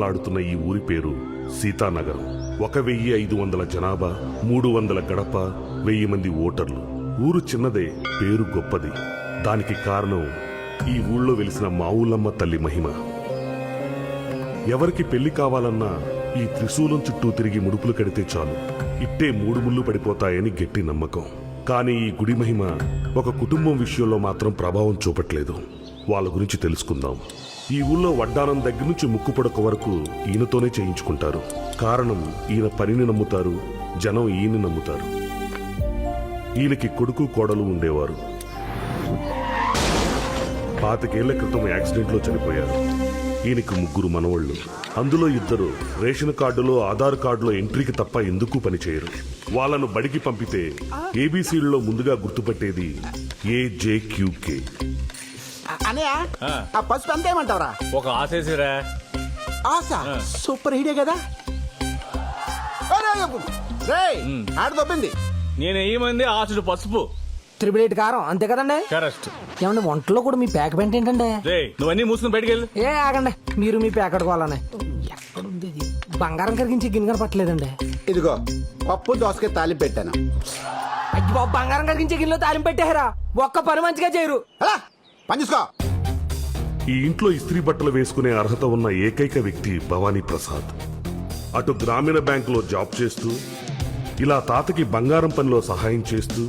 కళకళలాడుతున్న ఈ ఊరి పేరు సీతానగరం. ఒక వెయ్యి ఐదు వందల జనాభా మూడు వందల గడప వెయ్యి మంది ఓటర్లు. ఊరు చిన్నదే పేరు గొప్పది. దానికి కారణం ఈ ఊళ్ళో వెలిసిన మావులమ్మ తల్లి మహిమ. ఎవరికి పెళ్ళి కావాలన్నా ఈ త్రిశూలం చుట్టూ తిరిగి ముడుపులు కడితే చాలు. ఇట్టే మూడు ముళ్ళు పడిపోతాయని గట్టి నమ్మకం. కానీ ఈ గుడి మహిమ ఒక కుటుంబం విషయంలో మాత్రం ప్రభావం చూపట్లేదు. వాళ్ళ గురించి తెలుసుకుందాం. ఈ ఊళ్ళో వడ్డానం దగ్గర నుంచి ముక్కుపడక వరకు ఈయనతోనే చేయించుకుంటారు. కారణం ఈయన పనిని నమ్ముతారు జనం ఈయన నమ్ముతారు. ఈయనకి కొడుకు కోడలు ఉండేవారు. పాతికేళ్ళ క్రితం యాక్సిడెంట్లో చనిపోయారు. ఈయనకి ముగ్గురు మనవళ్ళు. అందులో ఇద్దరు రేషన్ కార్డులో ఆధార్ కార్డులో ఎంట్రీకి తప్ప ఎందుకు పనిచేయరు? వాళ్ళను బడికి పంపితే ఏబీసీలలో ముందుగా గుర్తుపట్టేది ఏజేక్యూకే అనయా ఆ. పసుపు ఎంత ఏమంటావరా ఒక ఆశేసిరా ఆశ? సూపర్ హీడే కదా? రే ఆడ దొబ్బింది. నేను ఏమంది ఆశుడు పసుపు. త్రిబుల్ ఎయిట్ కారం అంతే కదండి? కరెక్ట్ ఏమండి వంటలో కూడా మీ ప్యాక్ పెంట ఏంటండి? రే నువ్వన్నీ మూసుకుని బయటికి వెళ్ళు. ఏ ఆగండి. మీరు మీ ప్యాక్ అడుకోవాలని ఎక్కడుంది ఇది? బంగారం కరిగించి గిన్నె కనపట్లేదండి ఇదిగో పప్పు దోసకాయ తాలింపు పెట్టాను. అయ్యి బంగారం కరిగించే గిన్నెలో తాలింపు పెట్టారా? ఒక్క పని మంచిగా చేయరు. అలా. పని చూసుకో. ఈ ఇంట్లో ఇస్త్రీ బట్టలు వేసుకునే అర్హత ఉన్న ఏకైక వ్యక్తి భవానీ ప్రసాద్. అటు గ్రామీణ బ్యాంకులో జాబ్ చేస్తూ ఇలా తాతకి బంగారం పనిలో సహాయం చేస్తూ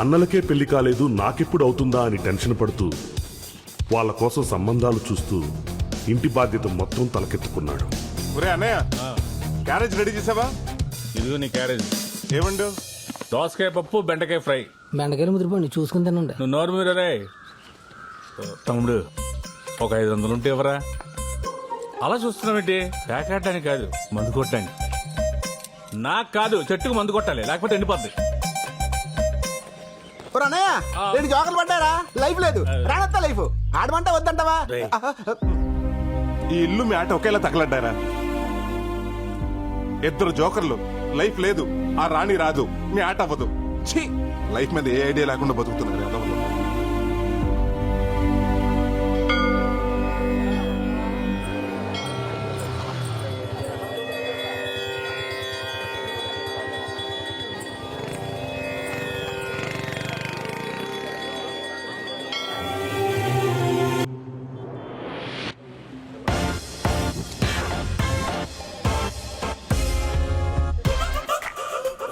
అన్నలకే పెళ్ళి కాలేదు నాకెప్పుడు అవుతుందా అని టెన్షన్ పడుతూ వాళ్ళ కోసం సంబంధాలు చూస్తూ ఇంటి బాధ్యత మొత్తం తలకెత్తుకున్నాడు. ఒరే అన్నయ్య క్యారేజ్ రెడీ చేసావా? ఇదిగో నీ క్యారేజ్. ఏమండు? దోసకాయ పప్పు బెండకాయ ఫ్రై. బెండకాయలు ముదిరిపోండి చూసుకుని తినండి. నువ్వు నోరు మీద రే? తమ్ముడు ఒక ఐదు వందలు ఉంటే ఎవరా అలా చూస్తున్నావేంటి? పేకాడడానికి కాదు మందు కొట్టడానికి. నాకు కాదు చెట్టుకు మందు కొట్టాలి లేకపోతే ఎండిపోద్ది. అన్నయ్య రెండు జోకలు పడ్డారా? లైఫ్ లేదు. రానత్తా లైఫ్. ఆడమంట వద్దంటావా. ఈ ఇల్లు మీ ఆట ఒకేలా తగలడ్డారా ఇద్దరు జోకర్లు లైఫ్ లేదు. ఆ రాణి రాదు మీ ఆట అవ్వదు. ఛీ! లైఫ్ మీద ఏ ఐడియా లేకుండా బతుకుతున్నారు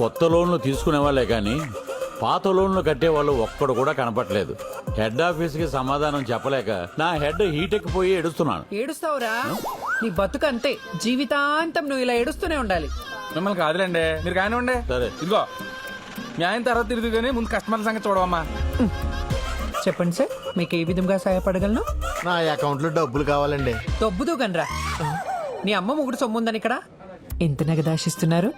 కొత్త లోన్లు తీసుకునే వాళ్ళే కానీ పాత లోన్లు కట్టే వాళ్ళు ఒక్కడు కూడా కనపట్లేదు హెడ్ ఆఫీస్కి సమాధానం చెప్పలేక నా హెడ్ హీట్ ఎక్కిపోయి ఎడుస్తున్నాను ఏడుస్తావురా? నీ బతుకు అంతే. జీవితాంతం నువ్వు ఇలా ఏడుస్తూనే ఉండాలి. మిమ్మల్ని కాదులేండి. మీరు కానివ్వండి. సరే. ఇదిగో ఆయన తర్వాత తిరిగి కానీ ముందు కస్టమర్ల సంగతి చూడవమ్మా. చెప్పండి సార్ మీకు ఏ విధంగా సహాయపడగలను? నా అకౌంట్లో డబ్బులు కావాలండి. దొబ్బుదు గనరా. నీ అమ్మ ముగుడు సొమ్ముందని ఇక్కడ? ఎంత నగదాశిస్తున్నారు?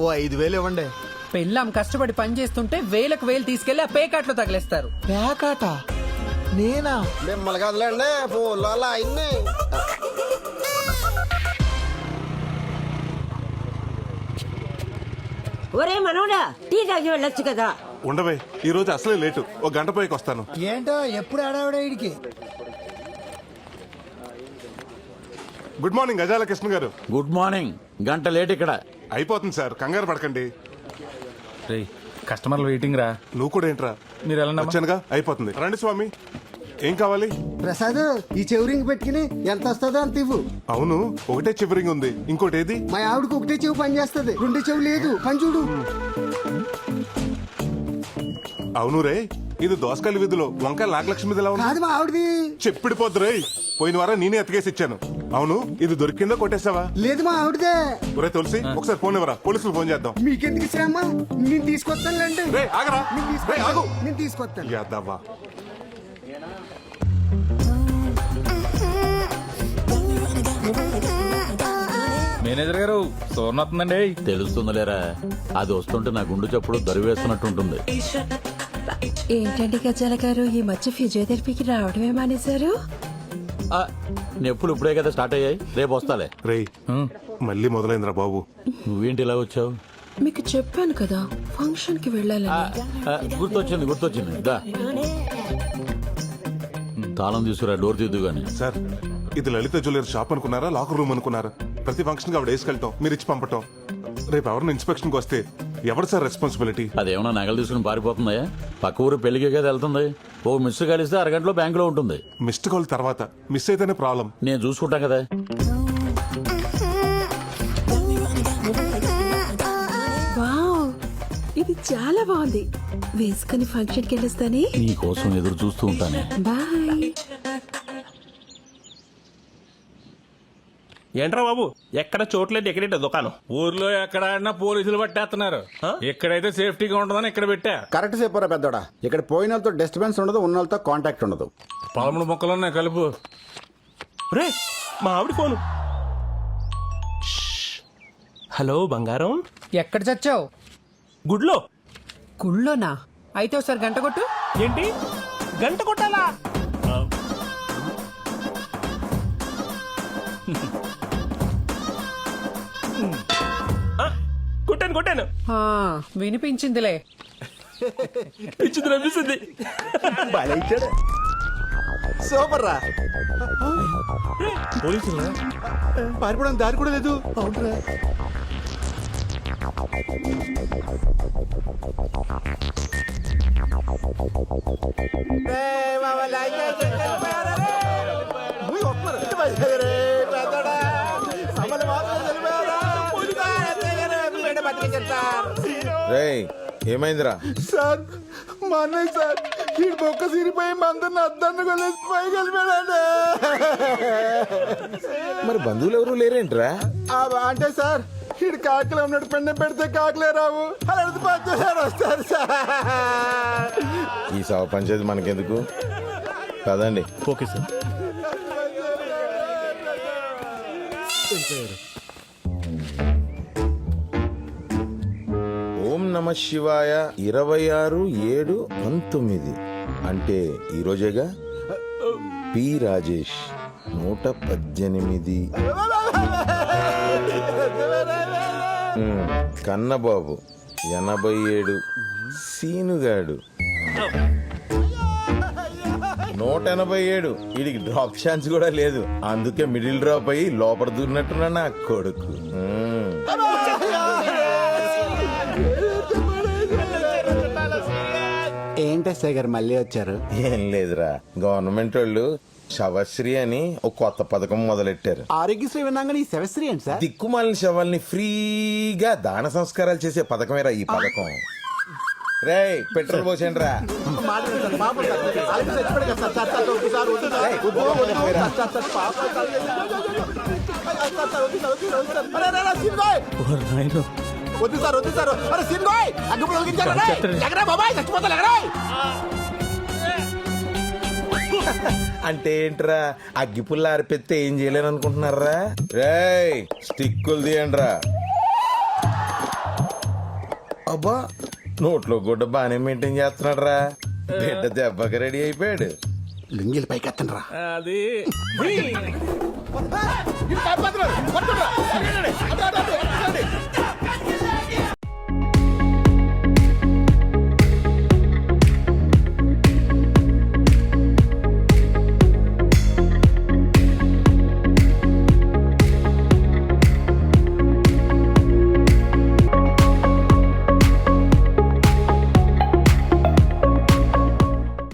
ఓ ఐదు వేలు ఇవ్వండి. పెళ్ళాం కష్టపడి పని చేస్తుంటే వేలకు వేలు తీసుకెళ్ళి ఆ పేకాట్లో తగిలేస్తారు. పేకాట నేనా? మిమ్మల్ని కదలండి ఫోన్లో అలా అయింది ఒరే మనోడా టీ తాగి వెళ్ళొచ్చు కదా? ఉండవే ఈ రోజు అసలే లేటు. ఒక గంట పైకి వస్తాను. ఏంటో ఎప్పుడు ఆడావిడ ఇడికి గుడ్ మార్నింగ్ గజాల కృష్ణ గారు. గుడ్ మార్నింగ్ గంట లేట్ ఇక్కడ. అయిపోతుంది సార్ కంగారు పడకండి. రే కస్టమర్లు వెయిటింగ్ రా. నువ్వు కూడా ఏంట్రా? మీరు అమ్మా. వచ్చానుగా అయిపోతుంది. రండి స్వామి ఏం కావాలి? ప్రసాద్ ఈ చెవురింగ్ పెట్టుకుని ఎంత వస్తుందో అంత ఇవ్వు. అవును ఒకటే చివరింగ్ ఉంది. ఇంకోటి ఏది మా ఆవిడకి ఒకటే చెవు పని చేస్తుంది రెండు చెవు లేదు. పని చూడు. అవును రే ఇది దోసకాయల వీధిలో వంకాయ నాగలక్ష్మి ఎలా ఉంది. కాదు మా ఆవిడది. చెప్పిడిపోద్దు రేయ్. పోయిన వారం నేనే ఎత్తుకేసి ఇచ్చాను అవును ఇది దొరికిందో కొట్టేసావా లేదు మా ఆవిడదే. ఒరే తులసి ఒకసారి ఫోన్ ఇవ్వరా? పోలీసులు ఫోన్ చేద్దాం. మీకెందుకు శ్రమ నేను తీసుకొస్తానులేండి రే ఆగరా. నేను రే ఆగు. తీసుకొస్తాను నేను తీసుకొస్తాను. యాదవ్వా మేనేజర్ గారు సోర్ణ వస్తుందండి తెలుస్తుందిలేరా? అది వస్తుంటే నా గుండు చప్పుడు దరివేస్తున్నట్టుంటుంది. ఏంటండి గజాల గారు? ఈ మధ్య ఫిజియోథెరపీకి రావడమే మానేశారు ఆ, నొప్పులు ఇప్పుడే కదా స్టార్ట్ అయ్యాయి. రేపు వస్తాలే. రేయ్ మళ్ళీ మొదలైందిరా బాబు. నువ్వేంటి ఇలా వచ్చావు? మీకు చెప్పాను కదా ఫంక్షన్కి వెళ్ళాలని. ఆ, గుర్తొచ్చింది గుర్తొచ్చింది. దా. తాళం తీసుకురా డోర్ తీద్దు గాని. సార్ ఇది లలిత జ్యువెలరీ షాప్ అనుకున్నారా లాకర్ రూమ్ అనుకున్నారా? ప్రతి ఫంక్షన్కి ఆవిడ వేసుకెళ్ళటం మీరు ఇచ్చి పంపటం. రేపు ఎవరిని ఇన్స్పెక్షన్కి వస్తే ఎవరు సార్ రెస్పాన్సిబిలిటీ అదేమన్నా నగలు తీసుకుని పారిపోతుందా పక్క ఊరు పెళ్ళికి కదా వెళ్తుంది. ఓ మిస్ కలిస్తే అరగంటలో బ్యాంకులో ఉంటుంది. మిస్డ్ కాల్ తర్వాత మిస్ అయితేనే ప్రాబ్లం నేను చూసుకుంటాం కదా. వావ్ ఇది చాలా బాగుంది. వేసుకుని ఫంక్షన్కి వెళ్ళొస్తానే? నీ కోసం ఎదురు చూస్తూ ఉంటానే. బాయ్ ఏంట్రా బాబు? ఎక్కడ చోట్లేదు ఎక్కడేంటి దుకాణం? ఊర్లో ఎక్కడ ఆడినా పోలీసులు పట్టేస్తున్నారు. ఎక్కడైతే సేఫ్టీగా ఉంటుందని ఇక్కడ పెట్టా. కరెక్ట్ చెప్పారా పెద్దోడా? ఇక్కడ పోయిన వాళ్ళతో డిస్టర్బెన్స్ ఉండదు ఉన్న వాళ్ళతో కాంటాక్ట్ ఉండదు. పదమూడు మొక్కలు ఉన్నాయి కలుపు. రే మా ఆవిడ ఫోను. హలో బంగారం? ఎక్కడ చచ్చావు? గుడ్లో? గుళ్ళోనా? అయితే ఒకసారి గంట కొట్టు. ఏంటి? గంట కొట్టాలా? కొట్టాను. కొట్టాను వినిపించిందిలే. పిచ్చింది అనిపిస్తుంది సూపర్ రా పోలీసులు? పారిపోవడానికి దారి కూడా లేదు. రేయ్ ఏమైందిరా? సార్ మా అన్నయ్య సార్ ఈ బొక్క సిరిపోయి మందరిని అద్దాన్ని కొలేసి పైకి వెళ్ళిపోయాడు మరి బంధువులు ఎవరు లేరేంట్రా? ఆ, అంటే సార్ ఈడు కాకలు ఉన్నాడు పెండ పెడితే కాకలే రావు. అలాంటి పంచారు వస్తారు సార్. ఈ సవ పంచేది మనకెందుకు? కదండి ఓకే సార్. నమ శివాయ ఇరవై ఆరు ఏడు పంతొమ్మిది. అంటే ఈరోజేగా పి రాజేష్ నూట పద్దెనిమిది. కన్నబాబు ఎనభై ఏడు సీనుగాడు నూట ఎనభై ఏడు వీడికి డ్రాప్ ఛాన్స్ కూడా లేదు. అందుకే మిడిల్ డ్రాప్ అయ్యి లోపల దూరినట్టున్నా నా కొడుకు. ఎస్ఐ గారు మళ్ళీ వచ్చారు. ఏం లేదురా. గవర్నమెంట్ వాళ్ళు శవశ్రీ అని ఒక కొత్త పథకం మొదలెట్టారు. ఆరోగ్యశ్రీ విన్నాగా ఈ శవశ్రీ ఏంటి సార్? దిక్కుమాలిన శవాల్ని ఫ్రీగా దాన సంస్కారాలు చేసే పథకమేరా ఈ పథకం. రేయ్ పెట్రోల్ పోసేయండి రా వద్దు సార్ వద్దు సార్ అరే వెలిగించారు రే. ఎగరా బాబాయ్ చచ్చిపోతా ఎగరా అంటే ఏంట్రా అగ్గిపుల్ల ఆరిపెత్తే ఏం చేయలేను అనుకుంటున్నారా రేయ్ స్టిక్కులు తీయండి రా అబ్బా నోట్లో గుడ్డ బాగానే మెయింటైన్ చేస్తున్నాడు రా బిడ్డ దెబ్బకి రెడీ అయిపోయాడు లింగిల్ పైకి ఎత్తండి రా అది